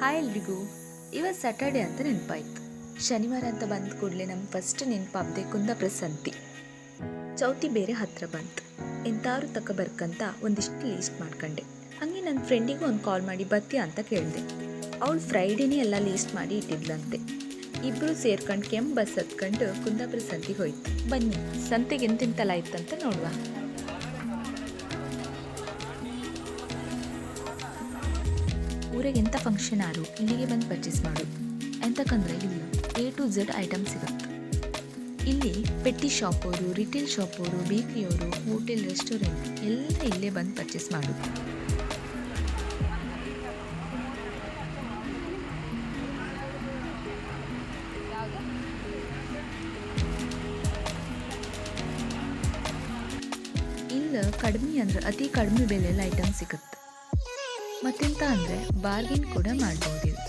Hi ಎಲ್ರಿಗೂ. ಇವತ್ತು Saturday ಅಂತ ನೆನಪಾಯ್ತು. ಶನಿವಾರ ಅಂತ ಬಂದ ಕೂಡಲೇ ನಮ್ಮ ಫಸ್ಟ್ ನೆನಪಾಗ್ದೆ ಕುಂದಾಪುರ ಸಂತಿ ಚೌತಿ ಬೇರೆ ಹತ್ರ ಬಂತು. ಎಂತಾರು ತಕ ಬರ್ಕಂತ ಒಂದಿಷ್ಟು ಲೀಸ್ಟ್ ಮಾಡ್ಕೊಂಡೆ. ಹಂಗೆ ನನ್ನ ಫ್ರೆಂಡಿಗೂ ಒಂದು ಕಾಲ್ ಮಾಡಿ ಬತ್ತಿ ಅಂತ ಕೇಳಿದೆ. ಅವಳು ಫ್ರೈಡೇನೇ ಎಲ್ಲ ಲೀಸ್ಟ್ ಮಾಡಿ ಇಟ್ಟಿದ್ಲಂತೆ. ಇಬ್ಬರು ಸೇರ್ಕೊಂಡು ಕೆಂಪು ಬಸ್ ಹತ್ಕೊಂಡು ಕುಂದಾಪುರ ಸಂತಿಗೆ ಹೋಯ್ತು. ಬನ್ನಿ ಸಂತೆಗೆ ಎಂತೆಂತೆಲ್ಲ ಇತ್ತಂತ ನೋಡುವ. ಊರಿಗೆ ಎಂಥ ಫಂಕ್ಷನ್ ಆರು, ಇಲ್ಲಿಗೆ ಬಂದು ಪರ್ಚೇಸ್ ಮಾಡು. ಎಂತಕ್ಕಂದ್ರೆ ಇಲ್ಲಿ ಎ ಟು ಝೆಡ್ ಐಟಮ್ ಸಿಗುತ್ತೆ. ಇಲ್ಲಿ ಪೆಟ್ಟಿ ಶಾಪ್ ಅವರು ರಿಟೇಲ್ ಶಾಪ್ ಅವರು ಬೇಕರಿಯವರು ಹೋಟೆಲ್ ರೆಸ್ಟೋರೆಂಟ್ ಎಲ್ಲ ಇಲ್ಲೇ ಬಂದು ಪರ್ಚೇಸ್ ಮಾಡು. ಇಲ್ಲ ಕಡಿಮೆ ಅಂದ್ರೆ ಅತಿ ಕಡಿಮೆ ಬೆಲೆಯಲ್ಲಿ ಐಟಮ್ ಸಿಗುತ್ತೆ. ಮತ್ತೆಂತ ಅಂದರೆ ಬಾರ್ಗೇನ್ ಕೂಡ ಮಾಡ್ಬೋದು ಇಲ್ಲಿ.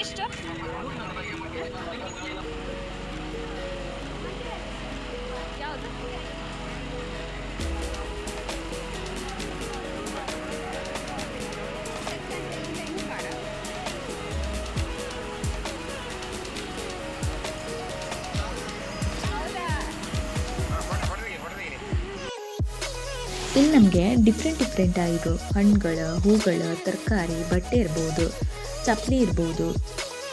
ಎಷ್ಟು ಇಲ್ಲಿ ನಮಗೆ ಡಿಫ್ರೆಂಟ್ ಡಿಫ್ರೆಂಟ್ ಆಗಿರೋ ಹಣ್ಣುಗಳು, ಹೂಗಳು, ತರಕಾರಿ, ಬಟ್ಟೆ ಇರ್ಬೋದು ಚಪ್ಪಲಿ ಇರ್ಬೋದು,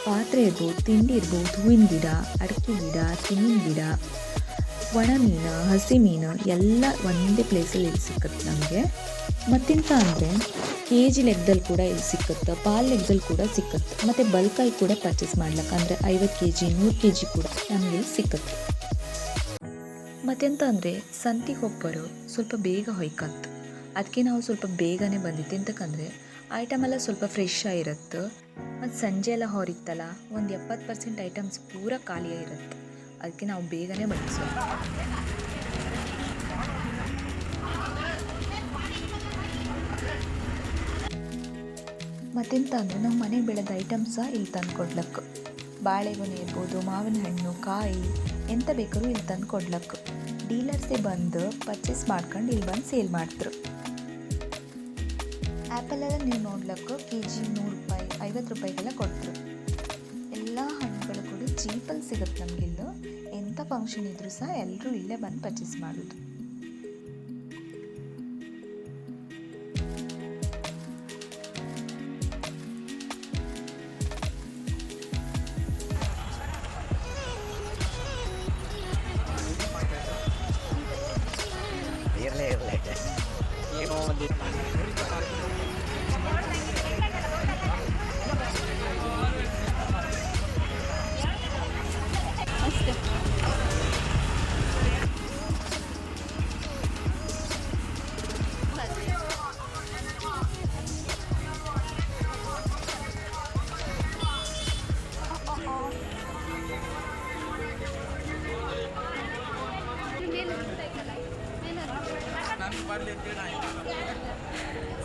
ಪಾತ್ರೆ ಇರ್ಬೋದು, ತಿಂಡಿ ಇರ್ಬೋದು, ಹೂವಿನ ಗಿಡ, ಅಡಿಕೆ ಗಿಡ, ತೆಂಗಿನ ಗಿಡ, ಒಣ ಮೀನು, ಹಸಿ ಮೀನು, ಎಲ್ಲ ಒಂದೇ ಪ್ಲೇಸಲ್ಲಿ ಇಲ್ಲಿ ಸಿಕ್ಕತ್ತೆ ನಮಗೆ. ಮತ್ತೆಂತ ಅಂದರೆ ಕೆ ಜಿ ಲೆಕ್ಕದಲ್ಲಿ ಕೂಡ ಇಲ್ಲಿ ಸಿಕ್ಕತ್ತೆ, ಪಾಲ್ ಲೆಕ್ಕದಲ್ಲಿ ಕೂಡ ಸಿಕ್ಕತ್ತೆ, ಮತ್ತು ಬಲ್ಕಾಗಿ ಕೂಡ ಪರ್ಚೇಸ್ ಮಾಡ್ಲಿಕ್ಕೆ ಅಂದರೆ ಐವತ್ತು ಕೆ ಜಿ ನೂರು ಕೆ ಜಿ ಕೂಡ ನಮಗೆ ಸಿಕ್ಕತ್ತೆ. ಮತ್ತೆಂತ ಅಂದರೆ ಸಂತಿಗೆ ಹೋಗ್ಬರೋ ಸ್ವಲ್ಪ ಬೇಗ ಹೊಯ್ಕಂತ. ಅದಕ್ಕೆ ನಾವು ಸ್ವಲ್ಪ ಬೇಗನೆ ಬಂದಿತ್ತು ಎಂತಕ್ಕಂದರೆ ಐಟಮ್ ಎಲ್ಲ ಸ್ವಲ್ಪ ಫ್ರೆಶ್ ಆಗಿರುತ್ತೆ ಮತ್ತು ಸಂಜೆ ಎಲ್ಲ ಹೊರಿತ್ತಲ್ಲ, ಒಂದು ಎಪ್ಪತ್ತು ಪರ್ಸೆಂಟ್ ಐಟಮ್ಸ್ ಪೂರ ಖಾಲಿಯಾಗಿರುತ್ತೆ ಅದಕ್ಕೆ ನಾವು ಬೇಗನೆ ಸ್ವಲ್ಪ ಮತ್ತೆಂತ ಅಂದರೆ ನಾವು ಮನೆಗೆ ಬೆಳೆದ ಐಟಮ್ಸ ಇಲ್ಲಿ ತಂದು ಕೊಡ್ಲಕ್ಕೆ ಬಾಳೆಗೊನೆ ಇರ್ಬೋದು ಮಾವಿನ ಹಣ್ಣು ಕಾಯಿ ಎಂತ ಬೇಕಾದ್ರೂ ಇಲ್ಲಿ ತಂದು ಕೊಡ್ಲಕ್ಕೆ. ಡೀಲರ್ಸೇ ಬಂದು ಪರ್ಚೇಸ್ ಮಾಡ್ಕೊಂಡು ಇಲ್ಲಿ ಬಂದು ಸೇಲ್ ಮಾಡ್ತರು. ಆ್ಯಪಲ್ ಎಲ್ಲ ನೀವು ನೋಡ್ಲಕ್ಕೆ ಕೆ ಜಿ ನೂರು ರೂಪಾಯಿ, ಐವತ್ತು ರೂಪಾಯಿಗೆಲ್ಲ ಕೊಡ್ತರು. ಎಲ್ಲ ಹಣ್ಣುಗಳು ಕೂಡ ಚೀಪಲ್ಲಿ ಸಿಗುತ್ತೆ ನಮಗಿಲ್ಲು ಎಂಥ ಫಂಕ್ಷನ್ ಇದ್ದರೂ ಸಹ ಎಲ್ಲರೂ ಇಲ್ಲೇ ಬಂದು ಪರ್ಚೇಸ್ ಮಾಡೋದು.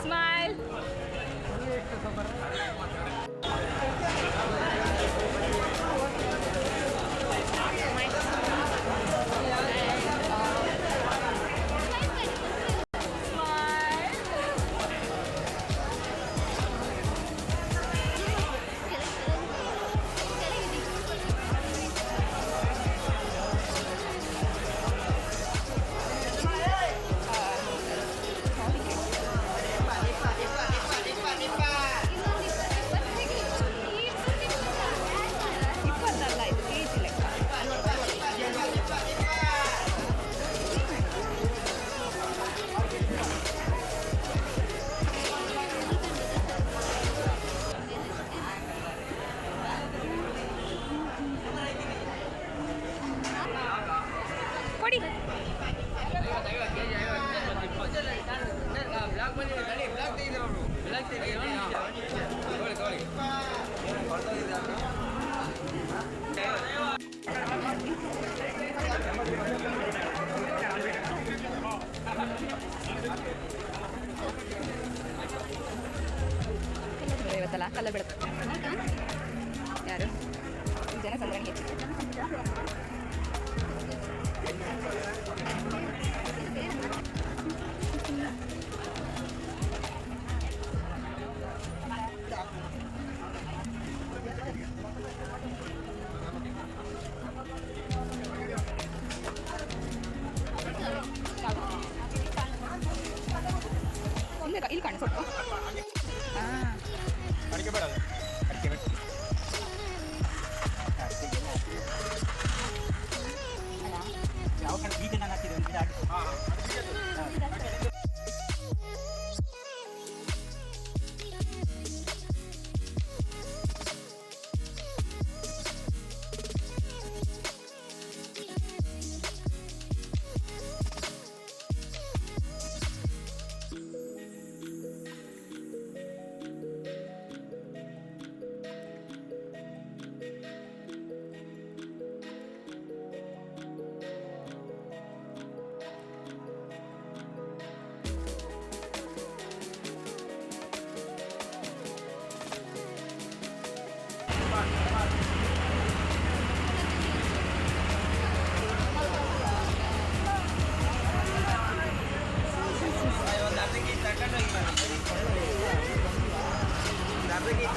Smile. ಇವತ್ತಲ್ಲ ಕಲ್ಲ ಬೆಳಕು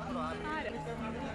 ಜೋಳಕ್ಕೆ ಆರು